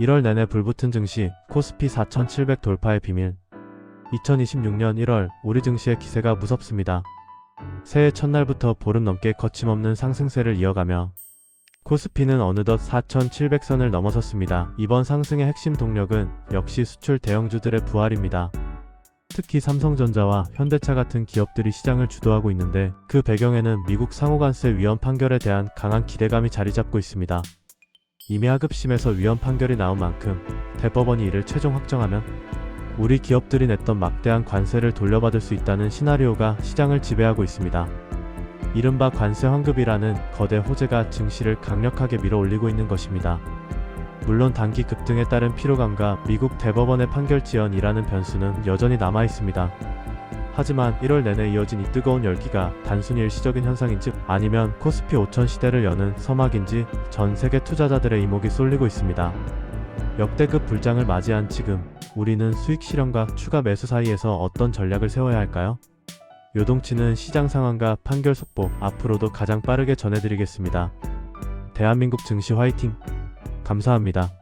1월 내내 불붙은 증시, 코스피 4,700 돌파의 비밀. 2026년 1월 우리 증시의 기세가 무섭습니다. 새해 첫날부터 보름 넘게 거침없는 상승세를 이어가며 코스피는 어느덧 4,700선을 넘어섰습니다. 이번 상승의 핵심 동력은 역시 수출 대형주들의 부활입니다. 특히 삼성전자와 현대차 같은 기업들이 시장을 주도하고 있는데 그 배경에는 미국 상호관세 위헌 판결에 대한 강한 기대감이 자리 잡고 있습니다. 이미 하급심에서 위헌 판결이 나온 만큼 대법원이 이를 최종 확정하면 우리 기업들이 냈던 막대한 관세를 돌려받을 수 있다는 시나리오가 시장을 지배하고 있습니다. 이른바 관세 환급이라는 거대 호재가 증시를 강력하게 밀어올리고 있는 것입니다. 물론 단기 급등에 따른 피로감과 미국 대법원의 판결 지연이라는 변수는 여전히 남아 있습니다. 하지만 1월 내내 이어진 이 뜨거운 열기가 단순히 일시적인 현상인지 아니면 코스피 5천 시대를 여는 서막인지 전 세계 투자자들의 이목이 쏠리고 있습니다. 역대급 불장을 맞이한 지금 우리는 수익 실현과 추가 매수 사이에서 어떤 전략을 세워야 할까요? 요동치는 시장 상황과 판결 속보 앞으로도 가장 빠르게 전해드리겠습니다. 대한민국 증시 화이팅! 감사합니다.